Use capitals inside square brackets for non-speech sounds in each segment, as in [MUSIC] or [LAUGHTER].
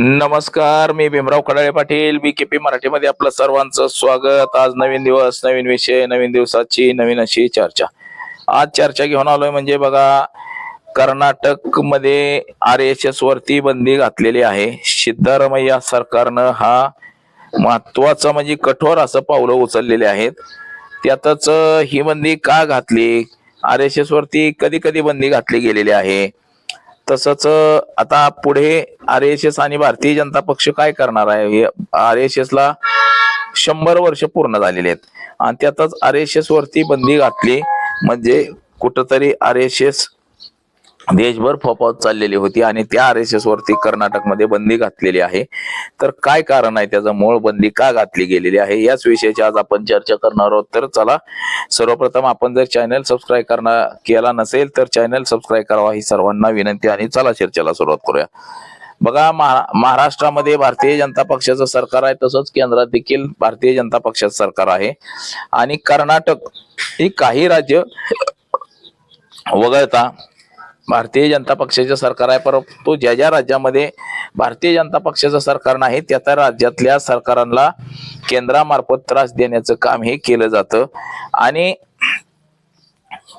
नमस्कार मी Bhimrao Kadale Patil. B K P मराठीमध्ये आपलं सर्वांचं स्वागत. आज नवीन दिवस नवीन विषय नवीन दिवसाची नवीन अशी चर्चा. आज चर्चा घेऊन आलोय म्हणजे बघा कर्नाटकमध्ये आर एस एस वरती बंदी घातलेली आहे. सिद्धरामय्या सरकारनं हा महत्वाचं म्हणजे कठोर असं पावलं उचललेले आहेत. त्यातच ही बंदी का घातली? आर एस एस वरती कधी कधी बंदी घातली गेलेली आहे. तसंच आता पुढे आर एस एस आणि भारतीय जनता पक्ष काय करणार आहे? आर एस एस ला शंभर वर्ष पूर्ण झालेली आहेत. आणि त्यातच आर एस एस वरती बंदी घातली. म्हणजे कुठंतरी आर एस एस देशभर फोपावत चाललेली होती आणि त्या आर एस एस वरती कर्नाटकमध्ये बंदी घातलेली आहे. तर काय कारण आहे? त्याचं मूळ बंदी का घातली गेलेली आहे? याच विषयाची आज आपण चर्चा करणार आहोत. तर चला सर्वप्रथम आपण जर चॅनल सबस्क्राईब करणार केला नसेल तर चॅनल सबस्क्राईब करावा ही सर्वांना विनंती आणि चला चर्चेला सुरुवात करूया. बघा महाराष्ट्रामध्ये भारतीय जनता पक्षाचं सरकार आहे तसंच केंद्रात देखील भारतीय जनता पक्षाचं सरकार आहे. आणि कर्नाटक ही काही राज्य वगळता भारतीय जनता पक्षाचे सरकार आहे परंतु ज्या ज्या राज्यामध्ये भारतीय जनता पक्षाचं सरकार नाही त्या त्या राज्यातल्या सरकारांना केंद्रामार्फत त्रास देण्याचं काम हे केलं जातं. आणि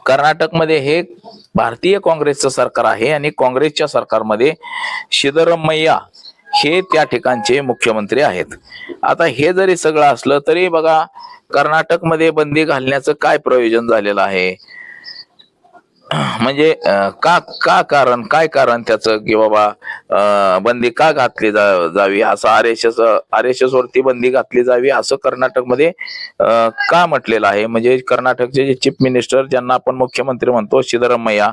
कर्नाटकमध्ये हे भारतीय काँग्रेसचं सरकार आहे आणि काँग्रेसच्या सरकारमध्ये सिद्धरमय्या हे त्या ठिकाणचे मुख्यमंत्री आहेत. आता हे जरी सगळं असलं तरी बघा कर्नाटकमध्ये बंदी घालण्याचं काय प्रयोजन झालेलं आहे? म्हणजे का का कारण काय कारण त्याचं की बाबा बंदी का घातली जा- जावी? असं R S S R S S वरती बंदी घातली जावी असं कर्नाटकमध्ये का म्हटलेलं आहे? म्हणजे कर्नाटकचे जे चीफ मिनिस्टर ज्यांना आपण मुख्यमंत्री म्हणतो सिद्धरामय्या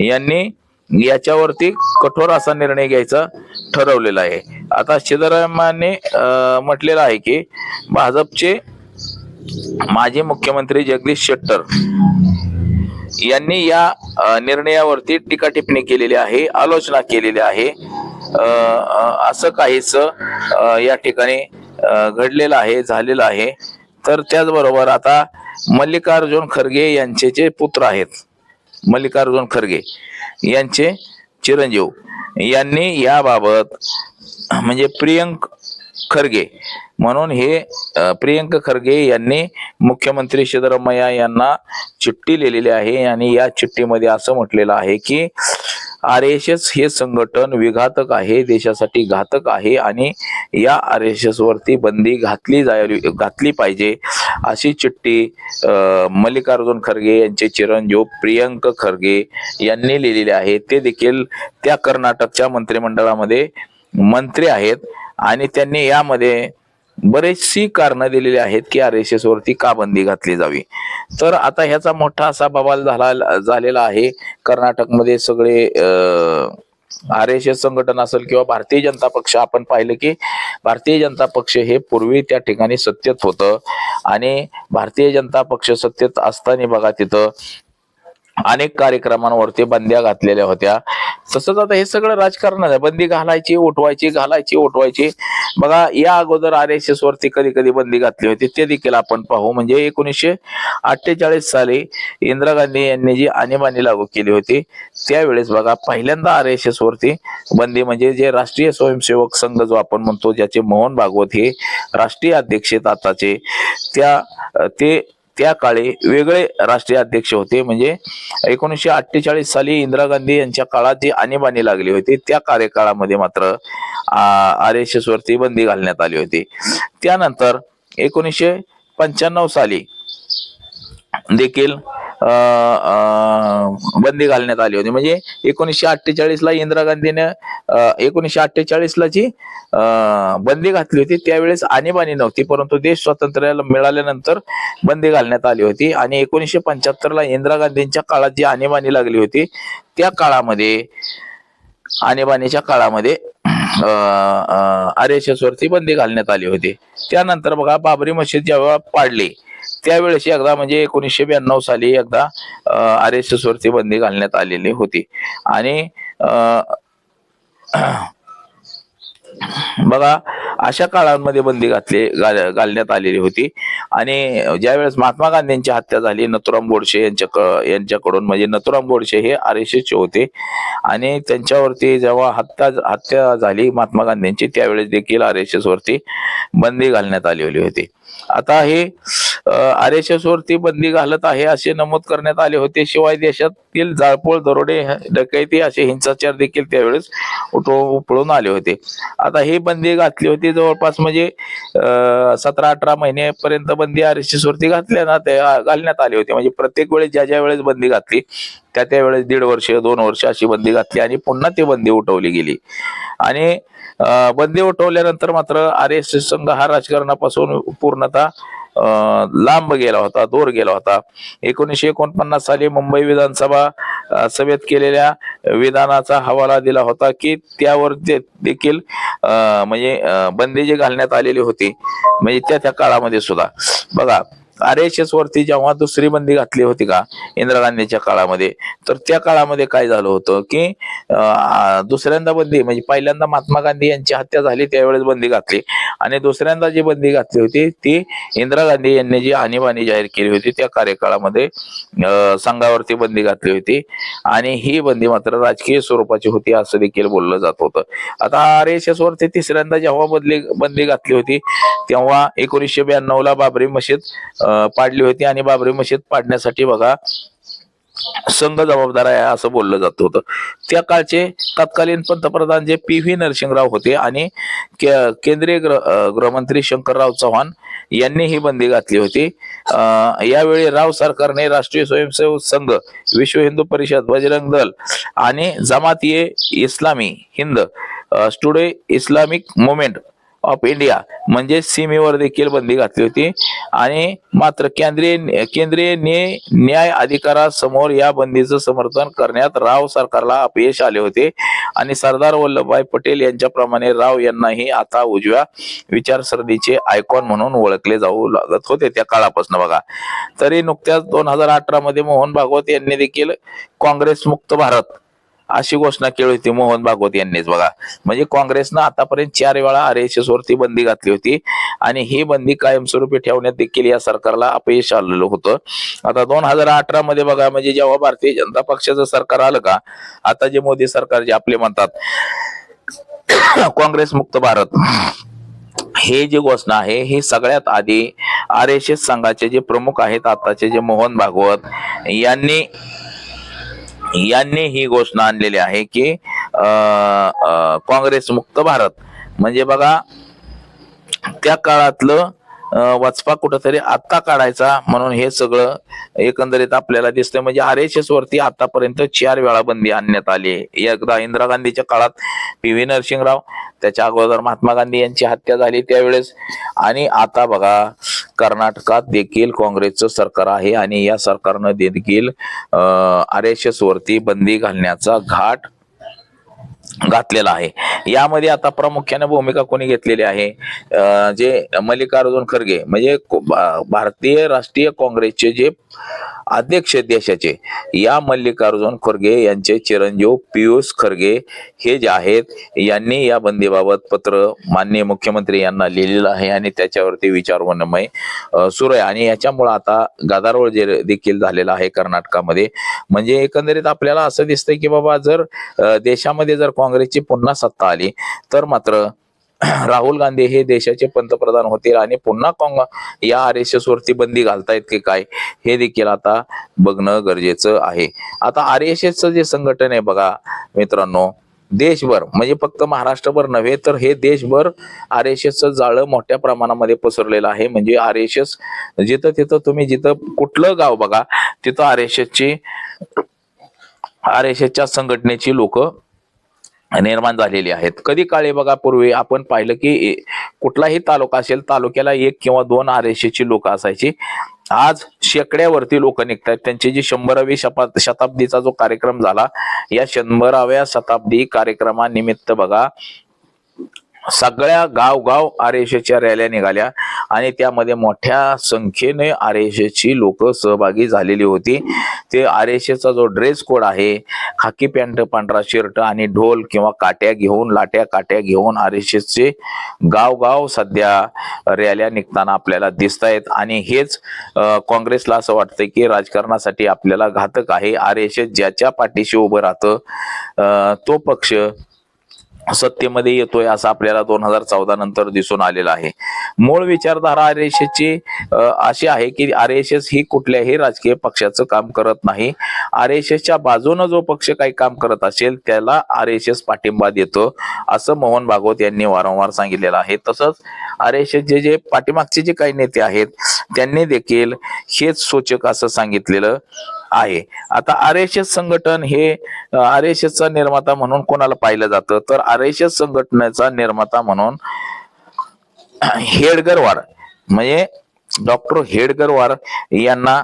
यांनी याच्यावरती कठोर असा निर्णय घ्यायचा ठरवलेला आहे. आता सिद्धरामय्याने म्हटलेलं आहे की भाजपचे माजी मुख्यमंत्री जगदीश शेट्टर यांनी या निर्णयावरती टीका टिप्पणी केलेली आहे आलोचना केलेली आहे. असं काहीच या ठिकाणी घडलेलं आहे झालेलं आहे. तर त्याचबरोबर आता मल्लिकार्जुन खरगे यांचे जे पुत्र आहेत मल्लिकार्जुन खरगे यांचे चिरंजीव यांनी याबाबत म्हणजे प्रियंक खरगे. म्हणून हे प्रियंक खरगे यांनी मुख्यमंत्री सिद्धरामय्या यांना चिठ्ठी लिहिलेली आहे आणि या चिठ्ठीमध्ये असं म्हटलेलं आहे की आर एस एस हे संघटन विघातक आहे देशासाठी घातक आहे आणि या आर एस एस वरती बंदी घातली जायली घातली पाहिजे अशी चिठ्ठी मल्लिकार्जुन खरगे यांचे चिरंजीव प्रियंक खरगे यांनी लिहिलेली आहे. ते देखील त्या कर्नाटकच्या मंत्रिमंडळामध्ये मंत्री आहेत आणि त्यांनी यामध्ये बरेचशी कारणं दिलेली आहेत की आर एस एस वरती का बंदी घातली जावी. तर आता ह्याचा मोठा असा बवाल झाला झालेला आहे. कर्नाटकमध्ये सगळे आर एस एस संघटन असेल किंवा भारतीय जनता पक्ष आपण पाहिलं की भारतीय जनता पक्ष हे पूर्वी त्या ठिकाणी सत्तेत होतं आणि भारतीय जनता पक्ष सत्तेत असताना बघा तिथं अनेक कार्यक्रमांवरती बंद्या घातलेल्या होत्या. तसंच आता हे सगळं राजकारण आहे. बंदी घालायची उठवायची घालायची उठवायची. बघा या अगोदर आर एस एस वरती कधी कधी बंदी घातली होती. ते देखील आपण पाहू. म्हणजे एकोणीसशे अठ्ठेचाळीस साली इंदिरा गांधी यांनी जी आणीबाणी लागू केली होती त्यावेळेस बघा पहिल्यांदा आर एस एस वरती बंदी म्हणजे जे राष्ट्रीय स्वयंसेवक संघ जो आपण म्हणतो ज्याचे मोहन भागवत हे राष्ट्रीय अध्यक्ष आहेत आताचे त्या ते त्या काळी वेगळे राष्ट्रीय अध्यक्ष होते. म्हणजे एकोणीसशे अठ्ठेचाळीस साली इंदिरा गांधी यांच्या काळात जी आणीबाणी लागली होती त्या कार्यकाळामध्ये मात्र आर एस एस वरती बंदी घालण्यात आली होती. त्यानंतर एकोणीसशे पंच्याण्णव साली देखील बंदी घालण्यात आली होती. म्हणजे एकोणीसशे अठ्ठेचाळीस ला इंदिरा गांधीने एकोणीसशे अठ्ठेचाळीस ला जी बंदी घातली होती त्यावेळेस आणीबाणी नव्हती परंतु देश स्वातंत्र्याला मिळाल्यानंतर बंदी घालण्यात आली होती. आणि एकोणीसशे पंच्याहत्तर ला इंदिरा गांधींच्या काळात जी आणीबाणी लागली होती त्या काळामध्ये आणीबाणीच्या काळामध्ये आर एस एस वरती बंदी घालण्यात आली होती. त्यानंतर बघा बाबरी मशीद जेव्हा पाडली त्यावेळेस एकदा म्हणजे एकोणीसशे ब्याण्णव साली एकदा आर एस एस वरती बंदी घालण्यात आलेली होती. आणि [CLEARS THROAT] बघा अशा काळांमध्ये बंदी घातली घालण्यात आलेली होती. आणि ज्यावेळेस महात्मा गांधींची हत्या झाली नथुराम गोडसे यांच्या यांच्याकडून म्हणजे नथुराम गोडसे हे आर एस चे होते. आणि त्यांच्यावरती जेव्हा हत्या हत्या झाली महात्मा गांधींची त्यावेळेस देखील आर एस एस वरती बंदी घालण्यात आलेली होती. आता हे आर एस एस वरती बंदी घालत आहे असे नमूद करण्यात आले होते. शिवाय देशातील जाळपोळ दरोडे डकैती असे हिंसाचार देखील त्यावेळेस उपळून आले होते. आता ही बंदी घातली होती जवळपास म्हणजे सतरा अठरा महिनेपर्यंत बंदी आर एस एस वरती घातल्या ना ते घालण्यात आली होती. म्हणजे प्रत्येक वेळेस ज्या ज्या वेळेस बंदी घातली त्या त्यावेळेस दीड वर्ष दोन वर्ष अशी बंदी घातली आणि पुन्हा ती बंदी उठवली गेली. आणि बंदी उठवल्यानंतर मात्र आर एस एस संघ हा राजकारणापासून पूर्णतः लांब गेला होता दूर गेला होता. एकोणीसशे एकोणपन्नास साली मुंबई विधानसभा सभेत केलेल्या विधानाचा हवाला दिला होता की त्यावर ते देखील म्हणजे बंदी जी घालण्यात आलेली होती म्हणजे त्या त्या काळामध्ये सुद्धा. बघा आर एस एस वरती जेव्हा दुसरी बंदी घातली होती का इंदिरा गांधीच्या काळामध्ये तर त्या काळामध्ये काय झालं होतं की दुसऱ्यांदा बंदी म्हणजे पहिल्यांदा महात्मा गांधी यांची हत्या झाली त्यावेळेस बंदी घातली. आणि दुसऱ्यांदा जी बंदी घातली होती ती इंदिरा गांधी यांनी जी आणीबाणी जाहीर केली होती त्या कार्यकाळामध्ये संघावरती बंदी घातली होती. आणि ही बंदी मात्र राजकीय स्वरूपाची होती असं देखील बोललं जात होतं. आता आर एस एस वरती तिसऱ्यांदा जेव्हा बदली बंदी घातली होती तेव्हा एकोणीसशे ब्याण्णव ला बाबरी मशीद पाडली होती आणि बाबरी मशीद पाडण्यासाठी बघा संघ जबाबदार आहे असं बोललं जात होतं. त्या काळचे तत्कालीन पंतप्रधान जे पी व्ही नरसिंहराव होते आणि के- केंद्रीय गृह गृहमंत्री शंकरराव चव्हाण यांनी ही बंदी घातली होती. यावेळी राव सरकारने राष्ट्रीय स्वयंसेवक संघ विश्व हिंदू परिषद बजरंग दल आणि जमात ए इस्लामी हिंद स्टुडे इस्लामिक मुवमेंट ऑफ इंडिया म्हणजे सीमेवर देखील बंदी घातली होती. आणि मात्र केंद्रीय केंद्रीय न्याय न्याय अधिकारासमोर या बंदीचं समर्थन करण्यात राव सरकारला अपयश आले होते. आणि सरदार वल्लभभाई पटेल यांच्याप्रमाणे राव यांनाही आता उजव्या विचारसरणीचे आयकॉन म्हणून ओळखले जाऊ लागत होते त्या काळापासून बघा. तरी नुकत्याच दोन हजार अठरा मध्ये मोहन भागवत यांनी देखील काँग्रेस मुक्त भारत अशी घोषणा केली होती मोहन भागवत यांनीच बघा. म्हणजे काँग्रेसनं आतापर्यंत चार वेळा आर एस एस वरती बंदी घातली होती आणि ही बंदी कायमस्वरूपी ठेवण्यात देखील या सरकारला अपयश आलेलं होतं. आता दोन हजार अठरा मध्ये बघा म्हणजे जेव्हा भारतीय जनता पक्षाचं सरकार आलं का आता जे मोदी सरकार जे आपले म्हणतात काँग्रेस मुक्त भारत हे जी घोषणा आहे ही सगळ्यात आधी आर एस एस संघाचे जे प्रमुख आहेत आताचे जे मोहन भागवत यांनी यांनी ही घोषणा आणलेली आहे की काँग्रेस मुक्त भारत. म्हणजे बघा त्या काळातलं अं, वचपा कुठंतरी आत्ता काढायचा म्हणून हे सगळं एकंदरीत आपल्याला दिसतंय. म्हणजे आर एस एस वरती आतापर्यंत चार वेळा बंदी आणण्यात आली आहे. एकदा इंदिरा गांधीच्या काळात पी व्ही नरसिंहराव त्याच्या अगोदर महात्मा गांधी यांची हत्या झाली त्यावेळेस. आणि आता बघा कर्नाटकात देखील काँग्रेसचं सरकार आहे आणि या सरकारनं देखील आर एस एस वरती बंदी घालण्याचा घाट घातलेला आहे. यामध्ये आता प्रामुख्याने भूमिका कोणी घेतलेली आहे? जे मल्लिकार्जुन खरगे म्हणजे भारतीय राष्ट्रीय काँग्रेसचे जे अध्यक्ष देशाचे या मल्लिकार्जुन खरगे यांचे चिरंजीव पियुष खरगे हे जे आहेत यांनी या बंदीबाबत पत्र माननीय मुख्यमंत्री यांना लिहिलेलं आहे आणि त्याच्यावरती विचार वनमय सुरू आहे. आणि याच्यामुळं आता गदारोळ जे देखील झालेला आहे कर्नाटकामध्ये म्हणजे एकंदरीत आपल्याला असं दिसतंय की बाबा जर देशामध्ये जर काँग्रेसची पुन्हा सत्ता आली. तर मात्र [CLEARS THROAT] राहुल गांधी हे देशाचे पंतप्रधान होतील आणि पुन्हा काँग्रेस या आर एस एस वरती बंदी घालतायत की काय हे देखील आता बघणं गरजेचं आहे. आता आर एस एसचं जे संघटन आहे बघा मित्रांनो देशभर म्हणजे फक्त महाराष्ट्रभर नव्हे तर हे देशभर आर एस एसचं जाळं मोठ्या प्रमाणामध्ये पसरलेलं आहे. म्हणजे आर एस एस जिथं तिथं तुम्ही जिथं कुठलं गाव बघा तिथं आर एस एसची आर एस एसच्या संघटनेची लोक निर्माण झालेली आहेत. कधी काळी बघा पूर्वी आपण पाहिलं की कुठलाही तालुका असेल तालुक्याला एक किंवा दोन आर ची लोक असायची. आज शेकड्यावरती लोक निघतात त्यांची जी शंभरावी शपथ शताब्दीचा जो कार्यक्रम झाला या शंभराव्या शताब्दी कार्यक्रमानिमित्त बघा सगळ्या गावगाव आर एस एसच्या रॅल्या निघाल्या आणि त्यामध्ये मोठ्या संख्येने आर एस एसची लोक सहभागी झालेली होती. ते आर एस एसचा जो ड्रेस कोड आहे खाकी पॅन्ट पांढरा शर्ट आणि ढोल किंवा काट्या घेऊन लाट्या काट्या घेऊन आर एस एसचे गावगाव सध्या रॅल्या निघताना आपल्याला दिसत आहेत आणि हेच काँग्रेसला असं वाटतं की राजकारणासाठी आपल्याला घातक आहे. आर एस एस ज्याच्या पाठीशी उभं राहतं तो पक्ष सत्तेमध्ये येतोय असं आपल्याला दोन हजार चौदा नंतर दिसून आलेलं आहे. मूळ विचारधारा आर एस एसची अशी आहे की आर एस एस ही कुठल्याही राजकीय पक्षाचं काम करत नाही. आर एस एसच्या बाजूनं जो पक्ष काही काम करत असेल त्याला आर एस एस पाठिंबा देतो असं मोहन भागवत यांनी वारंवार सांगितलेलं आहे. तसंच आर एस एस जे पाठीमागचे जे काही नेते आहेत त्यांनी देखील हेच सूचक असं सांगितलेलं आहे. आता आर एस एस संघटन हे आर एस एसचा निर्माता म्हणून कोणाला पाहिलं जातं? तर आर एस एस संघटनेचा निर्माता म्हणून हेडगरवार म्हणजे डॉक्टर हेडगरवार यांना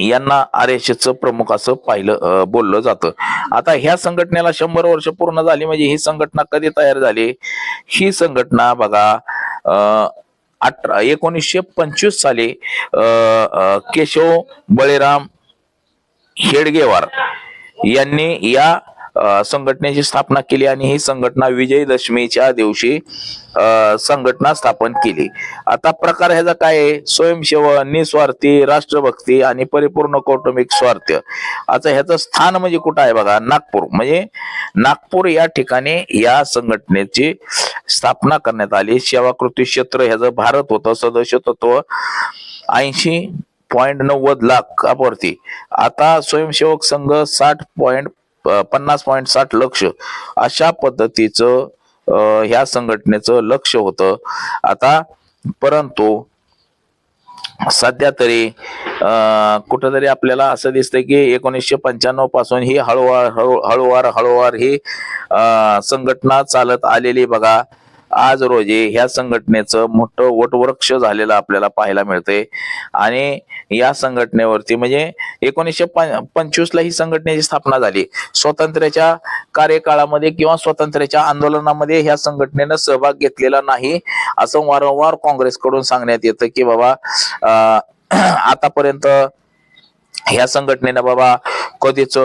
यांना आर एस एसचं प्रमुख असं पाहिलं बोललं जातं. आता ह्या संघटनेला शंभर वर्ष पूर्ण झाली म्हणजे ही संघटना कधी तयार झाली? ही संघटना बघा अं, अठरा एकोणीसशे पंचवीस साली अं, केशव बळीराम हेडगेवार यांनी या संघटनेची स्थापना केली आणि ही संघटना विजयदशमीच्या दिवशी संघटना स्थापन केली. आता प्रकार ह्याचा काय आहे? स्वयंसेवक निस्वार्थी राष्ट्रभक्ती आणि परिपूर्ण कौटुंबिक स्वार्थ. आता ह्याचं स्थान म्हणजे कुठं आहे बघा? नागपूर. म्हणजे नागपूर या ठिकाणी या संघटनेची स्थापना करण्यात आली. सेवाकृती क्षेत्र ह्याचं भारत होतं. सदस्य तत्व ऐंशी पॉइंट नव्वद लाख वरती आता स्वयंसेवक संघ साठ पॉइंट पन्नास पॉईंट साठ लक्ष अशा पद्धतीचं ह्या संघटनेचं लक्ष होतं. आता परंतु सध्या तरी कुठंतरी आपल्याला असं दिसतंय की एकोणीसशे पंच्याण्णवपासून ही हळूवार हळू हळूवार हळूवार ही संघटना चालत आलेली बघा. आज रोजी ह्या संघटनेचं मोठं वटवृक्ष झालेलं आपल्याला पाहायला मिळतंय. आणि या संघटनेवरती म्हणजे एकोणीसशे पंचवीस ला ही संघटनेची स्थापना झाली. स्वातंत्र्याच्या कार्यकाळामध्ये किंवा स्वातंत्र्याच्या आंदोलनामध्ये ह्या संघटनेनं सहभाग घेतलेला नाही असं वारंवार काँग्रेसकडून सांगण्यात येतं की बाबा अं, आतापर्यंत ह्या संघटनेनं बाबा कधीच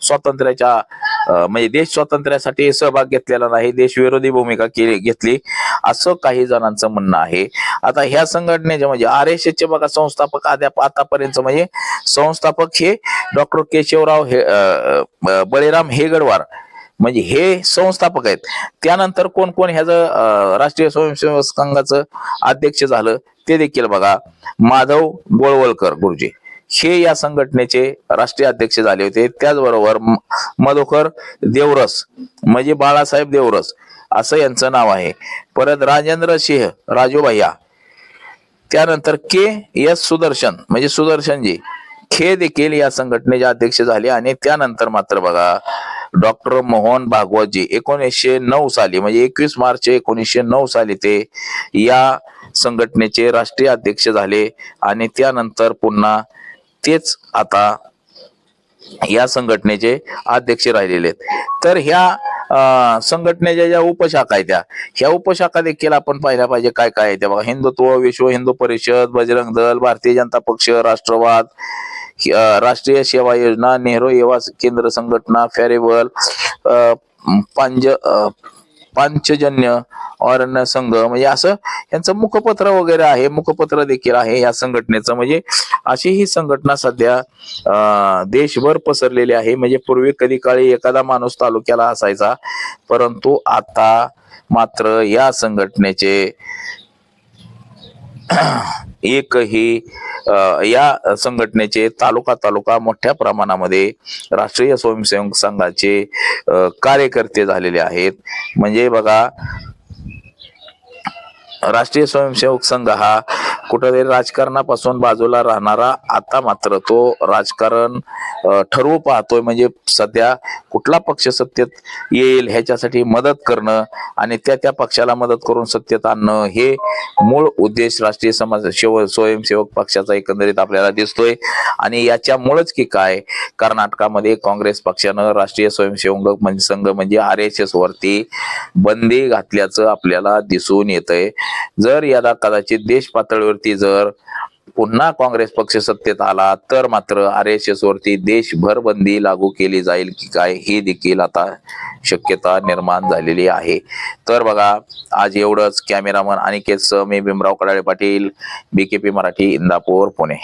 स्वातंत्र्याच्या म्हणजे देश स्वातंत्र्यासाठी सहभाग घेतलेला नाही देशविरोधी भूमिका केली घेतली असं काही जणांचं म्हणणं आहे. आता ह्या संघटनेचे म्हणजे आर एस चे बघा संस्थापक अद्याप आतापर्यंत म्हणजे संस्थापक हे डॉक्टर केशवराव हे बळीराम हेगडवार म्हणजे हे संस्थापक आहेत. त्यानंतर कोण कोण ह्याचं राष्ट्रीय स्वयंसेवक संघाचं अध्यक्ष झालं ते देखील बघा. माधव गोळवलकर गुरुजी. हे या संघटनेचे राष्ट्रीय अध्यक्ष झाले होते. त्याचबरोबर मधुकर देवरस म्हणजे बाळासाहेब देवरस असं यांचं नाव आहे. परत राजेंद्र सिंह राजूभैया त्यानंतर के एस सुदर्शन म्हणजे सुदर्शनजी हे देखील या संघटनेचे अध्यक्ष झाले आणि त्यानंतर मात्र बघा डॉक्टर मोहन भागवतजी एकोणीसशे नऊ साली म्हणजे एकवीस मार्च एकोणीसशे नऊ साली ते या संघटनेचे राष्ट्रीय अध्यक्ष झाले आणि त्यानंतर पुन्हा तेच आता या संघटनेचे अध्यक्ष राहिलेले आहेत. तर ह्या संघटनेच्या ज्या उपशाखा आहेत त्या ह्या उपशाखा देखील आपण पाहिल्या पाहिजे काय काय आहे त्या बघा. हिंदुत्व विश्व हिंदू परिषद बजरंग दल भारतीय जनता पक्ष राष्ट्रवाद राष्ट्रीय सेवा योजना नेहरू युवा केंद्र संघटना फॅरेबल अं, पांज अं, पांचजन्य अरण्य संघ म्हणजे असं यांचं मुखपत्र वगैरे आहे मुखपत्र देखील आहे या संघटनेचं. म्हणजे अशी ही संघटना सध्या देशभर पसरलेली आहे. म्हणजे पूर्वी कधी काळी एखादा माणूस तालुक्याला असायचा परंतु आता मात्र या संघटनेचे एकही या संघटनेचे तालुका तालुका मोठ्या प्रमाणामध्ये राष्ट्रीय स्वयंसेवक संघाचे कार्यकर्ते झालेले आहेत. म्हणजे बघा राष्ट्रीय स्वयंसेवक संघ हा कुठेतरी राजकारणापासून बाजूला राहणारा आता मात्र तो राजकारण ठरवू पाहतोय. म्हणजे सध्या कुठला पक्ष सत्तेत येईल ह्याच्यासाठी मदत करणं आणि त्या त्या पक्षाला मदत करून सत्तेत आणणं हे मूळ उद्देश राष्ट्रीय समाज शेव स्वयंसेवक पक्षाचा एकंदरीत आपल्याला दिसतोय. आणि याच्यामुळेच की काय कर्नाटकामध्ये काँग्रेस पक्षानं राष्ट्रीय स्वयंसेवक संघ म्हणजे आर एस एस वरती बंदी घातल्याचं आपल्याला दिसून येतंय. जर याला कदाचित देश पातळीवरती जर पुन्हा काँग्रेस पक्ष सत्तेत आला तर मात्र आर एस एस वरती देशभर बंदी लागू केली जाईल की काय ही देखील आता शक्यता निर्माण झालेली आहे. तर बघा आज एवढंच. कॅमेरामन अनिकेत केस मी भीमराव कडाळे पाटील बीकेपी मराठी इंदापूर पुणे.